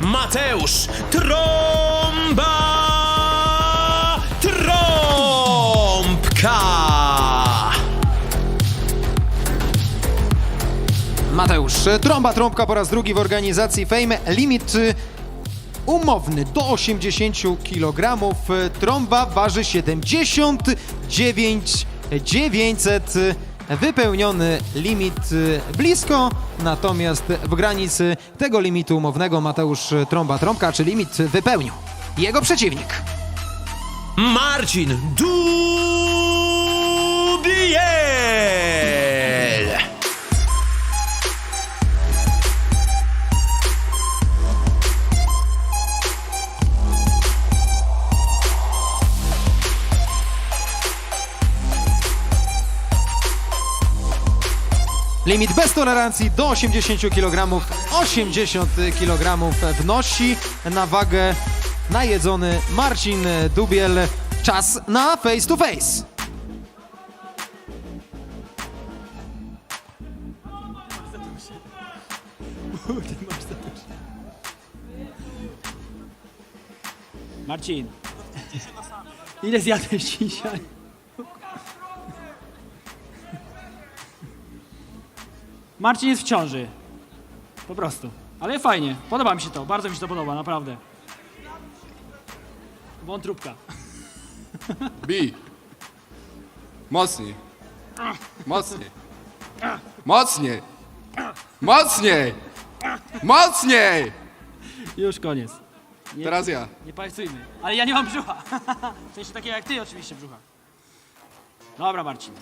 Mateusz Trąba Trąbka. Mateusz, trąba trąbka po raz drugi w organizacji Fame. Limit y, umowny do 80 kg. Trąba waży 79 900. Wypełniony limit y, blisko, natomiast w granicy tego limitu umownego Mateusz Trąba Trąbka, czy limit wypełnił. Jego przeciwnik. Marcin Dubiel. Limit bez tolerancji do 80 kg. 80 kg wnosi na wagę najedzony Marcin Dubiel. Czas na face to face. Marcin. Ile zjadłeś dzisiaj? Marcin jest w ciąży. Po prostu. Ale fajnie. Podoba mi się to. Bardzo mi się to podoba, naprawdę. Wątróbka. Bij. Mocniej. Mocniej. Mocniej. Mocniej. Mocniej. Już koniec. Nie, Teraz ja. nie państwujmy. Ale ja nie mam brzucha. W sensie takiego jak ty oczywiście brzucha. Dobra Marcin.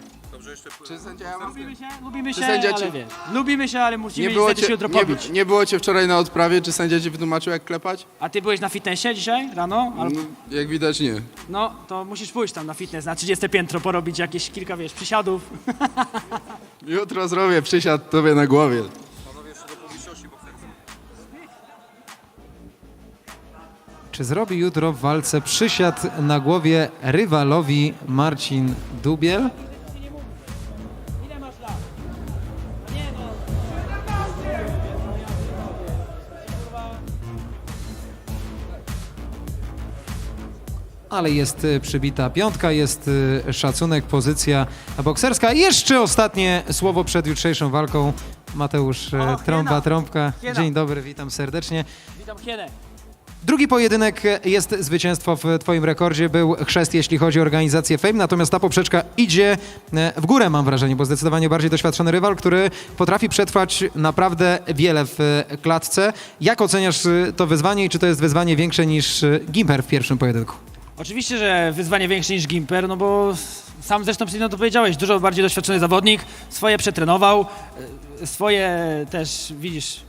Czy sędzia ja mam Lubimy się, lubimy się, sędzia ale cię- wiesz. Lubimy się, ale musimy nie było, niestety cię, się jutro nie, pobić. nie było cię wczoraj na odprawie, czy sędzia ci wytłumaczył jak klepać? A ty byłeś na fitnessie dzisiaj rano? Al- No, jak widać nie. No, to musisz pójść tam na fitness, na 30 piętro, porobić jakieś kilka, wiesz, przysiadów. Jutro zrobię przysiad tobie na głowie. Czy zrobi jutro w walce przysiad na głowie rywalowi Marcin Dubiel? Ale jest y, przybita piątka, jest y, szacunek, pozycja bokserska. Jeszcze ostatnie słowo przed jutrzejszą walką. Mateusz y, O, Trąba. Trąbka. Dzień dobry, witam serdecznie. Witam Hienę. Drugi pojedynek jest zwycięstwo w twoim rekordzie. Był chrzest, jeśli chodzi o organizację Fame, natomiast ta poprzeczka idzie e, w górę, mam wrażenie, bo zdecydowanie bardziej doświadczony rywal, który potrafi przetrwać naprawdę wiele w e, klatce. Jak oceniasz e, to wyzwanie i czy to jest wyzwanie większe niż Gimper w pierwszym pojedynku? Oczywiście, że wyzwanie większe niż Gimper, no bo sam zresztą przed chwilą to powiedziałeś, dużo bardziej doświadczony zawodnik, swoje przetrenował, swoje też, widzisz,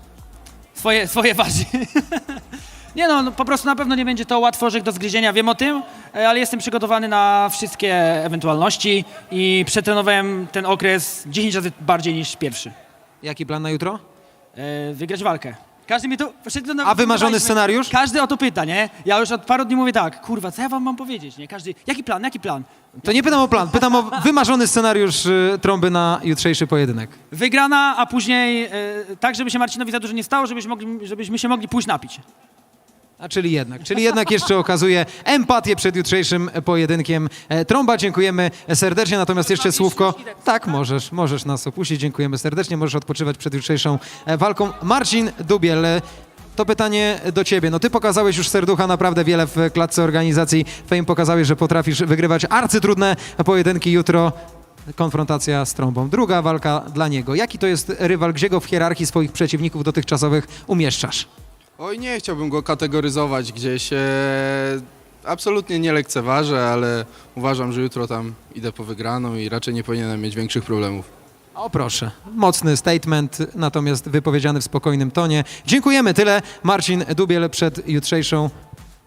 swoje, swoje waży. Nie no, no, po prostu na pewno nie będzie to łatwo orzech do zgryzienia, wiem o tym, e, ale jestem przygotowany na wszystkie ewentualności i przetrenowałem ten okres 10 razy bardziej niż pierwszy. Jaki plan na jutro? E, wygrać walkę. Każdy mi to... przed- no, A wymarzony scenariusz? Każdy o to pyta, nie? Ja już od paru dni mówię tak, kurwa, co ja wam mam powiedzieć, nie? Każdy, jaki plan, jaki plan? To nie pytam o plan, pytam o wymarzony scenariusz e, Trąby na jutrzejszy pojedynek. Wygrana, a później e, tak, żeby się Marcinowi za dużo nie stało, żebyśmy, mogli, żebyśmy się mogli pójść napić. A czyli jednak, czyli jednak jeszcze okazuje empatię przed jutrzejszym pojedynkiem. E, Trąba, dziękujemy serdecznie, natomiast jeszcze słówko. Tak, możesz, możesz nas opuścić, dziękujemy serdecznie, możesz odpoczywać przed jutrzejszą e, walką. Marcin Dubiel, e, to pytanie do ciebie. No ty pokazałeś już serducha naprawdę wiele w klatce organizacji Fame, pokazałeś, że potrafisz wygrywać arcytrudne pojedynki jutro. Konfrontacja z Trąbą. Druga walka dla niego. Jaki to jest rywal? Gdzie go w hierarchii swoich przeciwników dotychczasowych umieszczasz? Oj, nie chciałbym go kategoryzować gdzieś. E, absolutnie nie lekceważę, ale uważam, że jutro tam idę po wygraną i raczej nie powinienem mieć większych problemów. O proszę, mocny statement, natomiast wypowiedziany w spokojnym tonie. Dziękujemy, tyle. Marcin Dubiel przed jutrzejszą.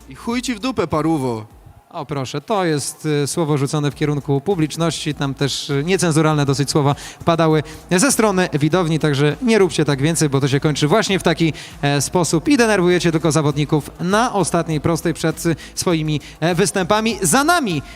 I chuj ci w dupę, paruwo. O proszę, to jest y, słowo rzucone w kierunku publiczności, tam też y, niecenzuralne dosyć słowa padały ze strony widowni, także nie róbcie tak więcej, bo to się kończy właśnie w taki e, sposób i denerwujecie tylko zawodników na ostatniej prostej przed y, swoimi e, występami. Za nami